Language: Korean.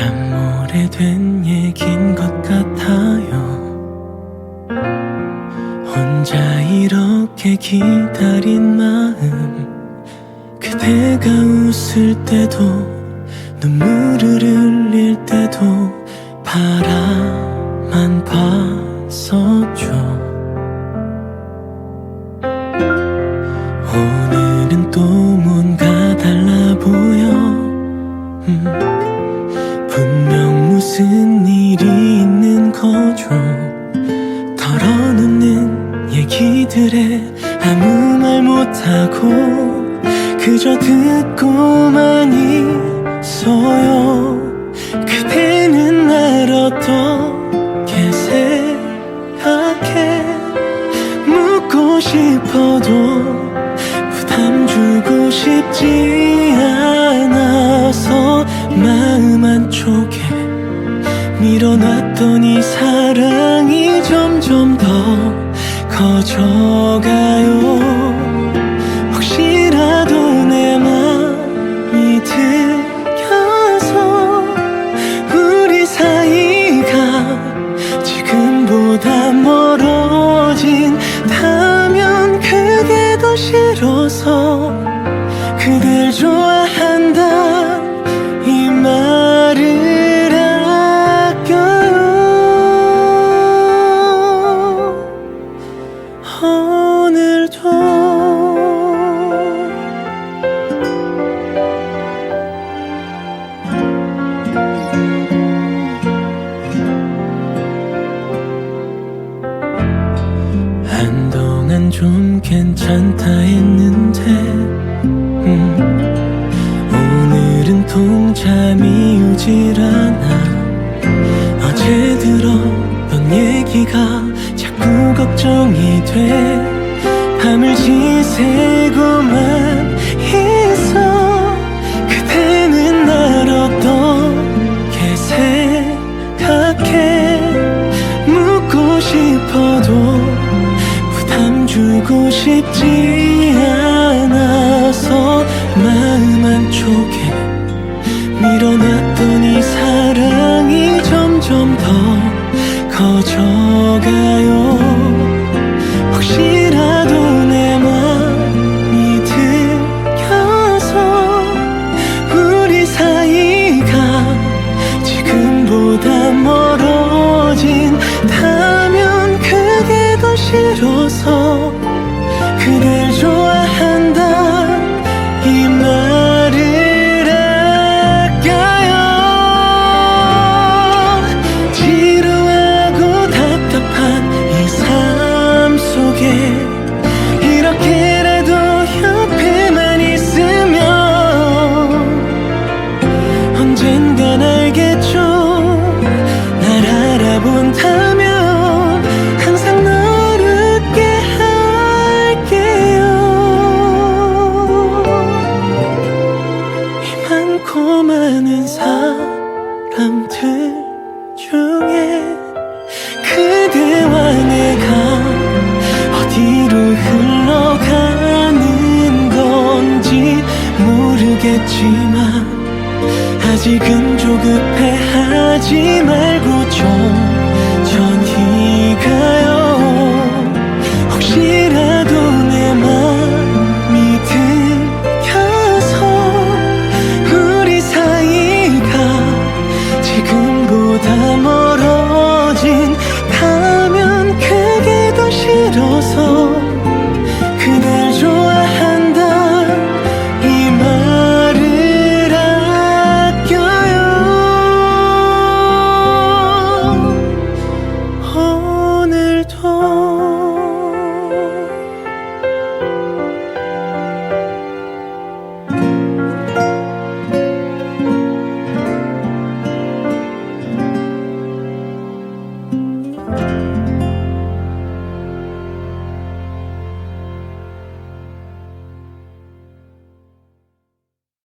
참 오래된 얘긴 것 같아요. 혼자 이렇게 기다린 마음 그대가 웃을 때도 눈물을 흘릴 때도 바라만 봤었죠 오늘은 또 뭔가 달라 보여. 음, 기들에 아무 말 못하고 그저 듣고만 있어요. 그대는 날 어떻게 생각해. 묻고 싶어도 부담 주고 싶지 않아서 마음 한쪽에 밀어놨던 이 사랑이 점점 더 커져가요 오늘도 한동안 좀 괜찮다 했는데 음, 오늘은 통잠이 오질 않아. 어제 들었던 얘기가 자꾸 걱정이 돼. 밤을 지새고만 있어. 그대는 날 어떻게 생각해? 묻고 싶어도 부담 주고 싶지 않아서 마음 한쪽에 이 말을 아껴요. 지루하고 답답한 이 삶 속에 이렇게라도 옆에만 있으면 언젠간 알 중에 그대와 내가 어디로 흘러가는 건지 모르겠지만 아직은 조급해 하지 말고 좀